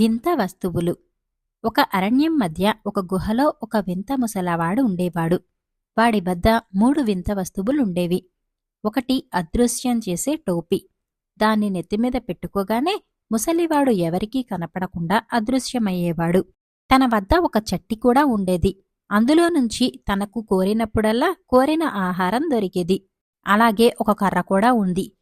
వింత వస్తువులు. ఒక అరణ్యం మధ్య ఒక గుహలో ఒక వింత ముసలవాడు ఉండేవాడు. వాడి వద్ద మూడు వింత వస్తువులుండేవి. ఒకటి అదృశ్యం చేసే టోపీ. దాన్ని నెత్తిమీద పెట్టుకోగానే ముసలివాడు ఎవరికీ కనపడకుండా అదృశ్యమయ్యేవాడు. తన వద్ద ఒక చట్టి కూడా ఉండేది. అందులో నుంచి తనకు కోరినప్పుడల్లా కోరిన ఆహారం దొరికేది. అలాగే ఒక కర్ర కూడా ఉంది.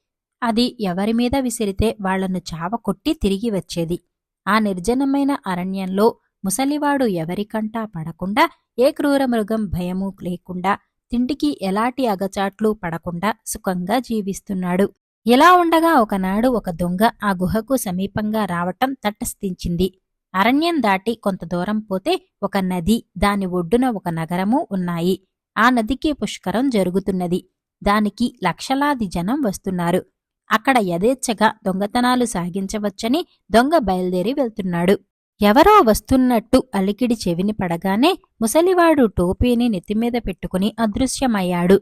అది ఎవరి మీద విసిరితే వాళ్ళను చావ కొట్టి తిరిగి వచ్చేది. ఆ నిర్జనమైన అరణ్యంలో ముసలివాడు ఎవరికంటా పడకుండా ఏ క్రూర మృగం భయము లేకుండా తిండికి ఎలాంటి అగచాట్లు పడకుండా సుఖంగా జీవిస్తున్నాడు. ఇలా ఉండగా ఒకనాడు ఒక దొంగ ఆ గుహకు సమీపంగా రావటం తటస్థించింది. అరణ్యం దాటి కొంత దూరం పోతే ఒక నది దాని ఒడ్డున ఒక నగరము ఉన్నాయి. ఆ నదికి పుష్కరం జరుగుతున్నది. దానికి లక్షలాది జనం వస్తున్నారు. అక్కడ యథేచ్ఛగా దొంగతనాలు సాగించవచ్చని దొంగ బయలుదేరి వెళ్తున్నాడు. ఎవరో వస్తున్నట్టు అలికిడి చెవిని పడగానే ముసలివాడు టోపీని నెత్తిమీద పెట్టుకుని అదృశ్యమయ్యాడు.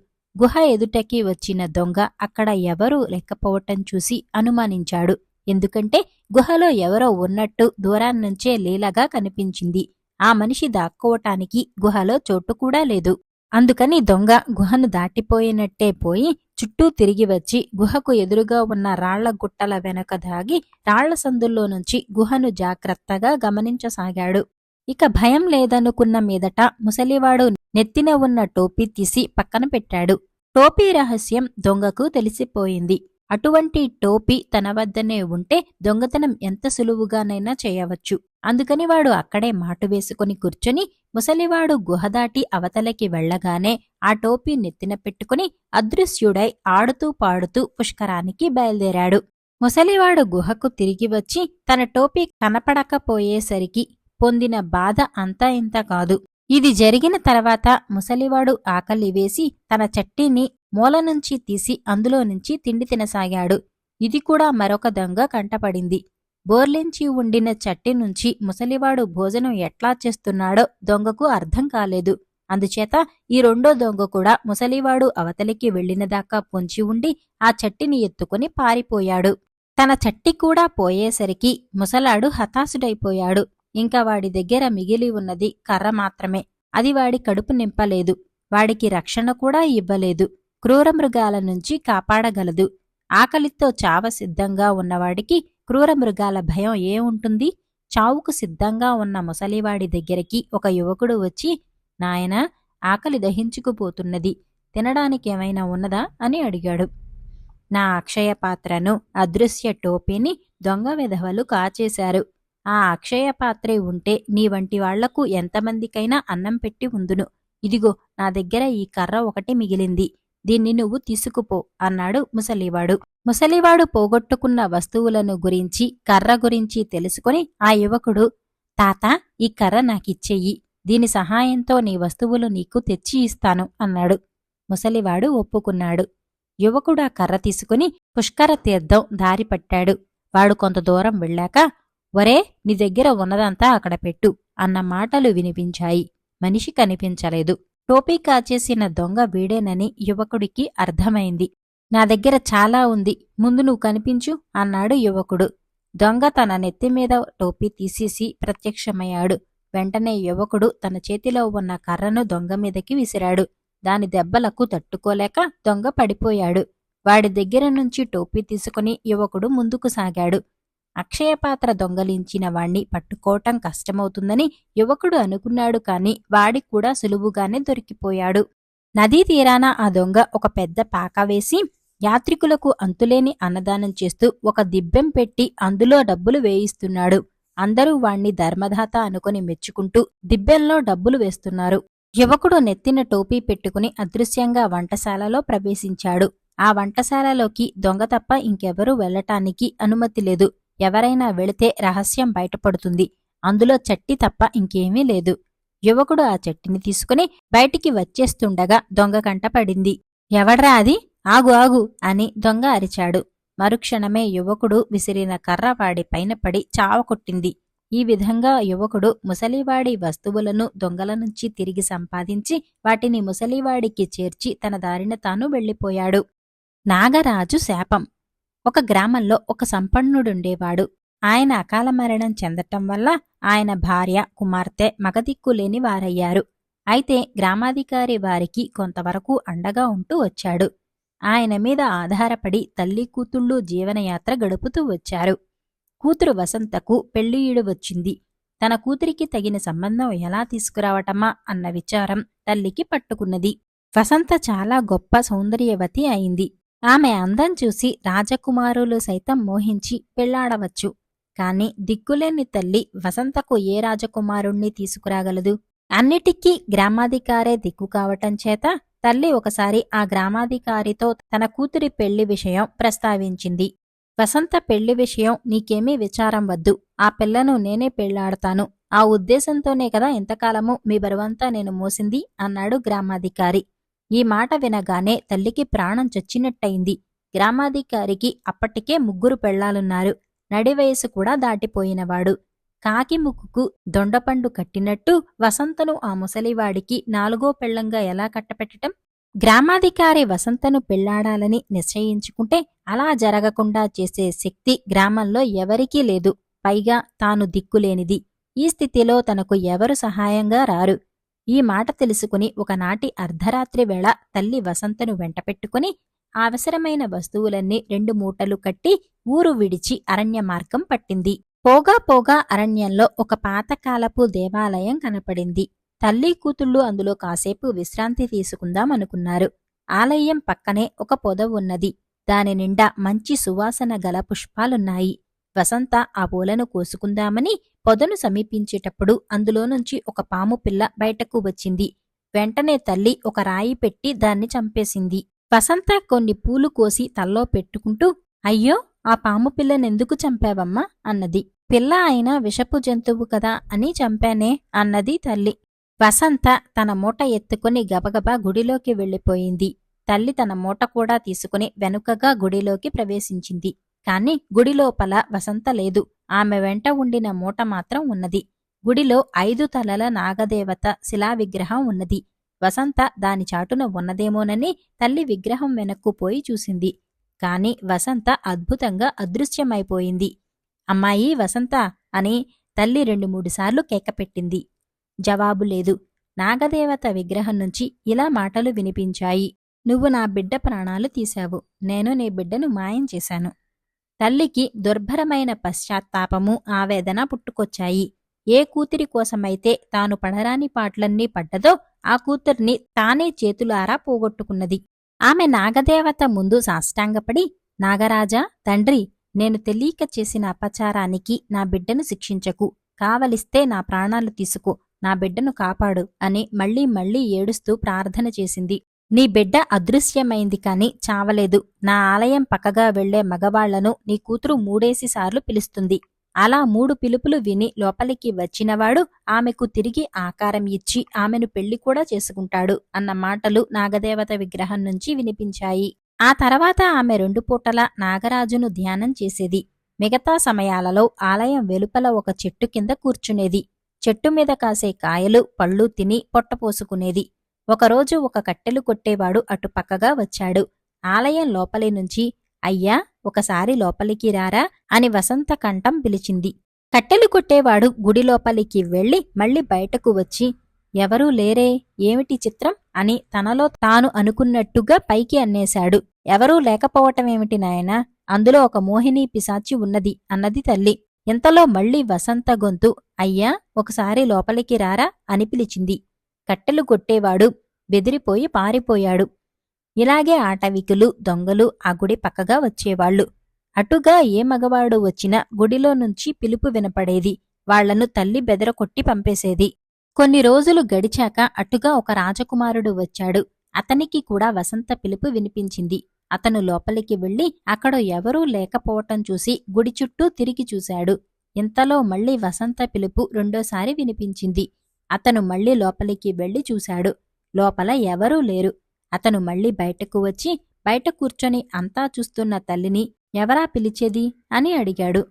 గుహ ఎదుటకి వచ్చిన దొంగ అక్కడ ఎవరూ లేకపోవటం చూసి అనుమానించాడు. ఎందుకంటే గుహలో ఎవరో ఉన్నట్టు దూరాన్నుంచే లీలగా కనిపించింది. ఆ మనిషి దాక్కోవటానికి గుహలో చోటు కూడా లేదు. అందుకని దొంగ గుహను దాటిపోయినట్టే పోయి చుట్టూ తిరిగి వచ్చి గుహకు ఎదురుగా ఉన్న రాళ్ళ గుట్టల వెనక దాగి రాళ్ళ సందుల్లో నుంచి గుహను జాగ్రత్తగా గమనించసాగాడు. ఇక భయం లేదనుకున్న మీదట ముసలివాడు నెత్తిన ఉన్న టోపీ తీసి పక్కన పెట్టాడు. టోపీ రహస్యం దొంగకు తెలిసిపోయింది. అటువంటి టోపీ తన వద్దనే ఉంటే దొంగతనం ఎంత సులువుగానైనా చేయవచ్చు. అందుకని వాడు అక్కడే మాటు వేసుకుని కూర్చొని ముసలివాడు గుహదాటి అవతలకి వెళ్ళగానే ఆ టోపీ నెత్తిన పెట్టుకుని అదృశ్యుడై ఆడుతూ పాడుతూ పుష్కరానికి బయలుదేరాడు. ముసలివాడు గుహకు తిరిగి వచ్చి తన టోపీ కనపడకపోయేసరికి పొందిన బాధ అంతా ఇంత కాదు. ఇది జరిగిన తర్వాత ముసలివాడు ఆకలి వేసి తన చట్టీని మూల నుంచి తీసి అందులో నుంచి తిండి తినసాగాడు. ఇది కూడా మరొక దొంగ కంటపడింది. బోర్లించి ఉండిన చట్టి నుంచి ముసలివాడు భోజనం ఎట్లా చేస్తున్నాడో దొంగకు అర్థం కాలేదు. అందుచేత ఈ రెండో దొంగ కూడా ముసలివాడు అవతలికి వెళ్ళినదాకా పొంచి ఉండి ఆ చట్టిని ఎత్తుకుని పారిపోయాడు. తన చట్టి కూడా పోయేసరికి ముసలాడు హతాశుడైపోయాడు. ఇంకా వాడి దగ్గర మిగిలి ఉన్నది కర్ర మాత్రమే. అది వాడి కడుపు నింపలేదు. వాడికి రక్షణ కూడా ఇవ్వలేదు. క్రూరమృగాల నుంచి కాపాడగలదు. ఆకలితో చావ సిద్ధంగా ఉన్నవాడికి క్రూరమృగాల భయం ఏముంటుంది చావుకు సిద్ధంగా ఉన్న ముసలివాడి దగ్గరికి ఒక యువకుడు వచ్చి నాయన ఆకలి దహించుకుపోతున్నది. తినడానికి ఏమైనా ఉన్నదా? అని అడిగాడు. నా అక్షయ పాత్రను అదృశ్య టోపీని దొంగ విధవలు కాచేశారు. ఆ అక్షయ పాత్రే ఉంటే నీ వంటి వాళ్ళకు ఎంతమందికైనా అన్నం పెట్టి ఉందును. ఇదిగో నా దగ్గర ఈ కర్ర ఒకటి మిగిలింది. దీన్ని నువ్వు తీసుకుపో అన్నాడు ముసలివాడు. ముసలివాడు పోగొట్టుకున్న వస్తువులను గురించి కర్ర గురించి తెలుసుకుని ఆ యువకుడు తాత ఈ కర్ర నాకిచ్చేయి. దీని సహాయంతో నీ వస్తువులు నీకు తెచ్చి ఇస్తాను అన్నాడు. ముసలివాడు ఒప్పుకున్నాడు. యువకుడు ఆ కర్ర తీసుకుని పుష్కర తీర్థం దారి పట్టాడు. వాడు కొంత దూరం వెళ్ళాక ఒరే నీ దగ్గర ఉన్నదంతా అక్కడ పెట్టు అన్న మాటలు వినిపించాయి. మనిషి కనిపించలేదు. టోపీ కాచేసిన దొంగ వీడేనని యువకుడికి అర్థమైంది. నా దగ్గర చాలా ఉంది ముందు నువ్వు కనిపించు అన్నాడు యువకుడు. దొంగ తన నెత్తిమీద టోపీ తీసేసి ప్రత్యక్షమయ్యాడు. వెంటనే యువకుడు తన చేతిలో ఉన్న కర్రను దొంగ మీదకి విసిరాడు. దాని దెబ్బలకు తట్టుకోలేక దొంగ పడిపోయాడు. వాడి దగ్గర నుంచి టోపీ తీసుకుని యువకుడు ముందుకు సాగాడు. అక్షయపాత్ర దొంగలించిన వాణ్ణి పట్టుకోవటం కష్టమవుతుందని యువకుడు అనుకున్నాడు కాని వాడి కూడా సులువుగానే దొరికిపోయాడు. నదీ తీరాన ఆ దొంగ ఒక పెద్ద పాక వేసి యాత్రికులకు అంతులేని అన్నదానం చేస్తూ ఒక దిబ్బెం పెట్టి అందులో డబ్బులు వేయిస్తున్నాడు. అందరూ వాణ్ణి ధర్మదాత అనుకుని మెచ్చుకుంటూ దిబ్బెంలో డబ్బులు వేస్తున్నారు. యువకుడు నెత్తిన టోపీ పెట్టుకుని అదృశ్యంగా వంటశాలలో ప్రవేశించాడు. ఆ వంటశాలలోకి దొంగ తప్ప ఇంకెవరూ వెళ్ళటానికి అనుమతి లేదు. ఎవరైనా వెళితే రహస్యం బయటపడుతుంది. అందులో చట్టి తప్ప ఇంకేమీ లేదు. యువకుడు ఆ చెట్టిని తీసుకుని బయటికి వచ్చేస్తుండగా దొంగ కంటపడింది ఎవడ్రా అది? ఆగు ఆగు అని దొంగ అరిచాడు. మరుక్షణమే యువకుడు విసిరిన కర్ర వాడి పైన పడి చావకొట్టింది ఈ విధంగా యువకుడు ముసలివాడి వస్తువులను దొంగల నుంచి తిరిగి సంపాదించి వాటిని ముసలివాడికి చేర్చి తన దారిన తాను వెళ్ళిపోయాడు. నాగరాజు శాపం. ఒక గ్రామంలో ఒక సంపన్నుడుండేవాడు. ఆయన అకాల మరణం చెందటం వల్ల ఆయన భార్య కుమార్తె మగదిక్కులేని వారయ్యారు. అయితే గ్రామాధికారి వారికి కొంతవరకు అండగా ఉంటూ వచ్చాడు. ఆయన మీద ఆధారపడి తల్లి కూతుళ్ళు జీవనయాత్ర గడుపుతూ వచ్చారు. కూతురు వసంతకు పెళ్ళియుడు వచ్చింది. తన కూతురికి తగిన సంబంధం ఎలా తీసుకురావటమా అన్న విచారం తల్లికి పట్టుకున్నది. వసంత చాలా గొప్ప సౌందర్యవతి అయింది. ఆమె అందం చూసి రాజకుమారులు సైతం మోహించి పెళ్ళాడవచ్చు. కాని దిక్కులేని తల్లి వసంతకు ఏ రాజకుమారుణ్ణి తీసుకురాగలదు? అన్నిటికీ గ్రామాధికారే దిక్కు కావటం చేత తల్లి ఒకసారి ఆ గ్రామాధికారితో తన కూతురి పెళ్ళి విషయం ప్రస్తావించింది. వసంత పెళ్ళి విషయం నీకేమీ విచారం వద్దు. ఆ పిల్లను నేనే పెళ్ళాడతాను. ఆ ఉద్దేశంతోనే కదా ఇంతకాలము మీ బరువంతా నేను మోసింది? అన్నాడు గ్రామాధికారి. ఈ మాట వినగానే తల్లికి ప్రాణం చచ్చినట్టయింది. గ్రామాధికారికి అప్పటికే ముగ్గురు పెళ్ళాలున్నారు నడివయసు కూడా దాటిపోయినవాడు. కాకి ముక్కుకు దొండపండు కట్టినట్టు వసంతను ఆ ముసలివాడికి నాలుగో పెళ్ళంగా ఎలా కట్టపెట్టటం? గ్రామాధికారి వసంతను పెళ్ళాడాలని నిశ్చయించుకుంటే అలా జరగకుండా చేసే శక్తి గ్రామంలో ఎవరికీ లేదు. పైగా తాను దిక్కులేనిది. ఈ స్థితిలో తనకు ఎవరు సహాయంగా రారు? ఈ మాట తెలుసుకుని ఒకనాటి అర్ధరాత్రి వేళ తల్లి వసంతను వెంటపెట్టుకుని అవసరమైన వస్తువులన్నీ రెండు మూటలు కట్టి ఊరు విడిచి అరణ్య మార్గం పట్టింది. పోగా పోగా అరణ్యంలో ఒక పాతకాలపు దేవాలయం కనపడింది. తల్లి కూతుళ్ళు అందులో కాసేపు విశ్రాంతి తీసుకుందాం అనుకున్నారు. ఆలయం పక్కనే ఒక పొద ఉన్నది. దాని నిండా మంచి సువాసన గల పుష్పాలున్నాయి. వసంత ఆ పూలను కోసుకుందామని పొదను సమీపించేటప్పుడు అందులో నుంచి ఒక పాము పిల్ల బయటకు వచ్చింది. వెంటనే తల్లి ఒక రాయి పెట్టి దాన్ని చంపేసింది. వసంత కొన్ని పూలు కోసి తల్లో పెట్టుకుంటూ అయ్యో ఆ పాము పిల్లనెందుకు చంపావమ్మా? అన్నది. పిల్ల అయినా విషపు జంతువు కదా అని చంపానే? అన్నది తల్లి. వసంత తన మూట ఎత్తుకుని గబగబా గుడిలోకి వెళ్ళిపోయింది. తల్లి తన మూట కూడా తీసుకుని వెనుకగా గుడిలోకి ప్రవేశించింది. కాని గుడిలోపల వసంత లేదు. ఆమె వెంట ఉండిన మూట మాత్రం ఉన్నది. గుడిలో ఐదు తలల నాగదేవత శిలా విగ్రహం ఉన్నది. వసంత దాని చాటున ఉన్నదేమోనని తల్లి విగ్రహం వెనక్కు పోయి చూసింది. కాని వసంత అద్భుతంగా అదృశ్యమైపోయింది. అమ్మాయి వసంత అని తల్లి రెండు మూడుసార్లు కేకపెట్టింది జవాబు లేదు. నాగదేవత విగ్రహం నుంచి ఇలా మాటలు వినిపించాయి. నువ్వు నా బిడ్డ ప్రాణాలు తీశావు. నేను నీ బిడ్డను మాయం చేశాను. తల్లికి దుర్భరమైన పశ్చాత్తాపము ఆవేదన పుట్టుకొచ్చాయి. ఏ కూతురి కోసమైతే తాను పడరాని పాటలన్నీ పడ్డదో ఆ కూతుర్ని తానే చేతులారా పోగొట్టుకున్నది. ఆమె నాగదేవత ముందు సాష్టాంగపడి నాగరాజా తండ్రి నేను తెలియక చేసిన అపచారానికి నా బిడ్డను శిక్షించకు. కావలిస్తే నా ప్రాణాలు తీసుకో. నా బిడ్డను కాపాడు అని మళ్ళీ మళ్ళీ ఏడుస్తూ ప్రార్థన చేసింది. నీ బిడ్డ అదృశ్యమైంది కాని చావలేదు. నా ఆలయం పక్కగా వెళ్ళే మగవాళ్ళను నీ కూతురు మూడేసి సార్లు పిలుస్తుంది. అలా మూడు పిలుపులు విని లోపలికి వచ్చినవాడు ఆమెకు తిరిగి ఆకారం ఇచ్చి ఆమెను పెళ్ళి కూడా చేసుకుంటాడు అన్న మాటలు నాగదేవత విగ్రహం నుంచి వినిపించాయి. ఆ తర్వాత ఆమె రెండు పూటల నాగరాజును ధ్యానం చేసేది. మిగతా సమయాలలో ఆలయం వెలుపల ఒక చెట్టు కింద కూర్చునేది. చెట్టు మీద కాసే కాయలు పళ్ళు తిని పొట్టపోసుకునేది ఒకరోజు ఒక కట్టెలు కొట్టేవాడు అటుపక్కగా వచ్చాడు. ఆలయం లోపలి నుంచి అయ్యా ఒకసారి లోపలికి రారా? అని వసంత కంఠం పిలిచింది. కట్టెలు కొట్టేవాడు గుడి లోపలికి వెళ్ళి మళ్ళీ బయటకు వచ్చి ఎవరూ లేరే? ఏమిటి చిత్రం? అని తనలో తాను అనుకున్నట్టుగా పైకి అన్నేశాడు. ఎవరూ లేకపోవటమేమిటి నాయనా? అందులో ఒక మోహిని పిశాచి ఉన్నది అన్నది తల్లి. ఇంతలో మళ్ళీ వసంత గొంతు అయ్యా ఒకసారి లోపలికి రారా? అని పిలిచింది. కట్టెలు కొట్టేవాడు. బెదిరిపోయి పారిపోయాడు. ఇలాగే ఆటవికులు దొంగలు ఆ గుడి పక్కగా వచ్చేవాళ్ళు అటుగా ఏ మగవాడు వచ్చినా గుడిలో నుంచి పిలుపు వినపడేది. వాళ్ళను తల్లి బెదరకొట్టి పంపేసేది. కొన్ని రోజులు గడిచాక అటుగా ఒక రాజకుమారుడు వచ్చాడు. అతనికి కూడా వసంత పిలుపు వినిపించింది. అతను లోపలికి వెళ్ళి అక్కడ ఎవరూ లేకపోవటం చూసి గుడి చుట్టూ తిరిగి చూశాడు. ఇంతలో మళ్ళీ వసంత పిలుపు రెండోసారి వినిపించింది. అతను మళ్ళీ లోపలికి వెళ్ళి చూశాడు. లోపల ఎవరూ లేరు. అతను మళ్ళీ బయటకు వచ్చి బయట కూర్చొని అంతా చూస్తున్న తల్లిని ఎవరా పిలిచేది? అని అడిగాడు.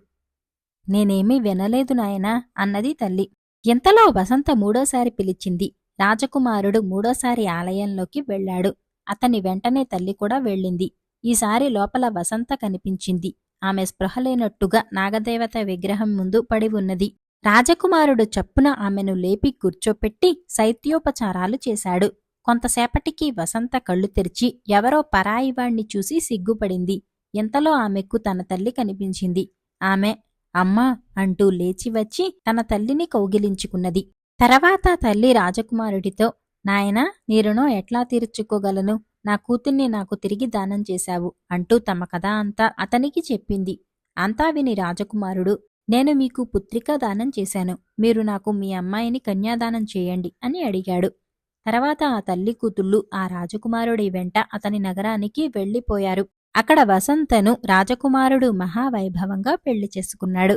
నేనేమీ వినలేదు నాయనా అన్నది తల్లి. ఇంతలో వసంత మూడోసారి పిలిచింది. రాజకుమారుడు మూడోసారి ఆలయంలోకి వెళ్ళాడు. అతని వెంటనే తల్లి కూడా వెళ్ళింది. ఈసారి లోపల వసంత కనిపించింది. ఆమె స్పృహలేనట్టుగా నాగదేవత విగ్రహం ముందు పడి ఉన్నది. రాజకుమారుడు చప్పున ఆమెను లేపి కూర్చోపెట్టి శైత్యోపచారాలు చేశాడు. కొంతసేపటికి వసంత కళ్ళు తెరిచి ఎవరో పరాయివాణ్ణి చూసి సిగ్గుపడింది. ఇంతలో ఆమెకు తన తల్లి కనిపించింది. ఆమె అమ్మా అంటూ లేచి వచ్చి తన తల్లిని కౌగిలించుకున్నది. తర్వాత తల్లి రాజకుమారుడితో నాయనా నీ రుణం ఎట్లా తీర్చుకోగలను? నా కూతుర్ని నాకు తిరిగి దానం చేశావు అంటూ తమ కథ అంతా అతనికి చెప్పింది. అంతా విని రాజకుమారుడు నేను మీకు పుత్రికా దానం చేశాను. మీరు నాకు మీ అమ్మాయిని కన్యాదానం చేయండి అని అడిగాడు. తర్వాత ఆ తల్లి కూతుళ్ళు ఆ రాజకుమారుడి వెంట అతని నగరానికి వెళ్ళిపోయారు. అక్కడ వసంతను రాజకుమారుడు మహావైభవంగా పెళ్ళి చేసుకున్నాడు.